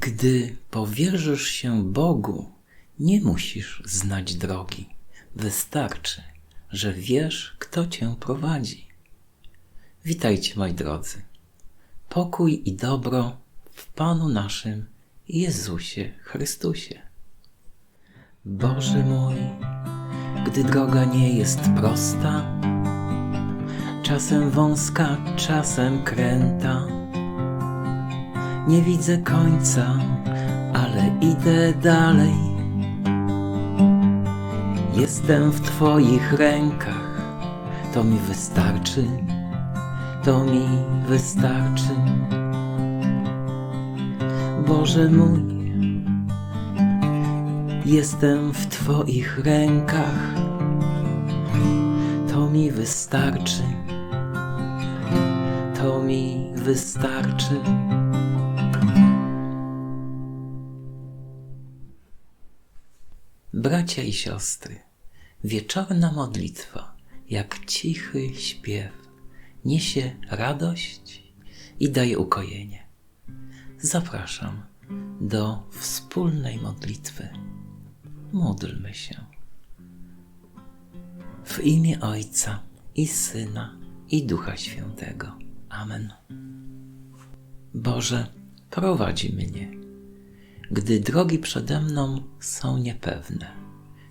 Gdy powierzysz się Bogu, nie musisz znać drogi. Wystarczy, że wiesz, kto cię prowadzi. Witajcie, moi drodzy. Pokój i dobro w Panu naszym Jezusie Chrystusie. Boże mój, gdy droga nie jest prosta, czasem wąska, czasem kręta. Nie widzę końca, ale idę dalej. Jestem w Twoich rękach, to mi wystarczy, to mi wystarczy. Boże mój, jestem w Twoich rękach, to mi wystarczy, to mi wystarczy. Bracia i siostry, wieczorna modlitwa, jak cichy śpiew, niesie radość i daje ukojenie. Zapraszam do wspólnej modlitwy. Módlmy się. W imię Ojca i Syna i Ducha Świętego. Amen. Boże, prowadź mnie gdy drogi przede mną są niepewne.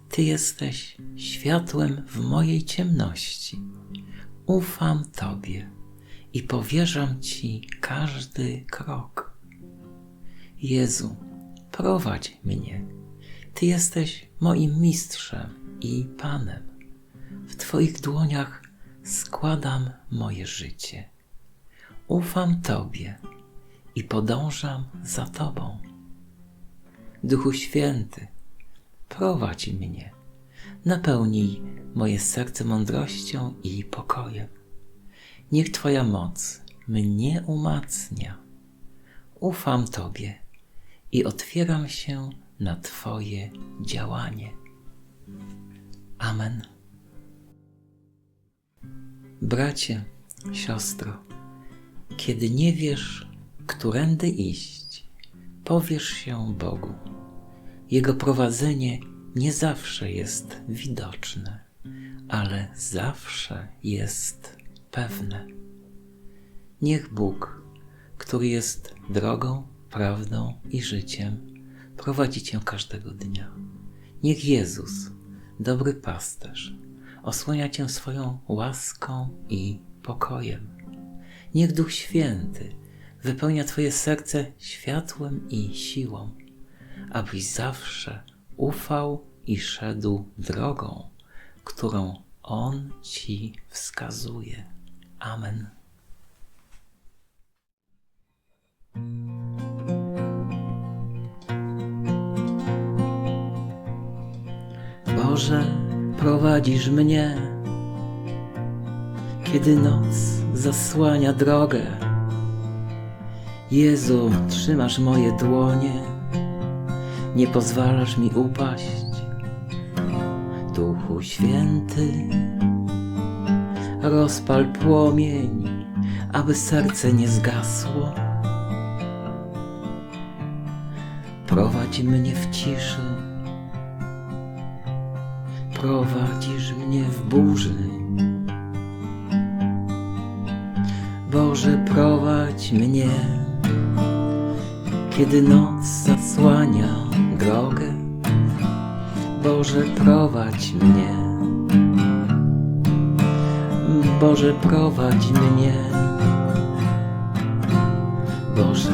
Ty jesteś światłem w mojej ciemności. Ufam Tobie i powierzam Ci każdy krok. Jezu, prowadź mnie. Ty jesteś moim mistrzem i Panem. W Twoich dłoniach składam moje życie. Ufam Tobie i podążam za Tobą. Duchu Święty, prowadź mnie, napełnij moje serce mądrością i pokojem. Niech Twoja moc mnie umacnia. Ufam Tobie i otwieram się na Twoje działanie. Amen. Bracie, siostro, kiedy nie wiesz, którędy iść, powierz się Bogu. Jego prowadzenie nie zawsze jest widoczne, ale zawsze jest pewne. Niech Bóg, który jest drogą, prawdą i życiem, prowadzi cię każdego dnia. Niech Jezus, dobry pasterz, osłania cię swoją łaską i pokojem. Niech Duch Święty wypełnia Twoje serce światłem i siłą abyś zawsze ufał i szedł drogą, którą On ci wskazuje. Amen. Boże, prowadzisz mnie, kiedy noc zasłania drogę. Jezu, trzymasz moje dłonie nie pozwalasz mi upaść. Duchu Święty, rozpal płomień, aby serce nie zgasło. Prowadź mnie w ciszy, prowadzisz mnie w burzy. Boże, prowadź mnie, kiedy noc zasłania drogę. Boże, prowadź mnie. Boże, prowadź mnie. Boże,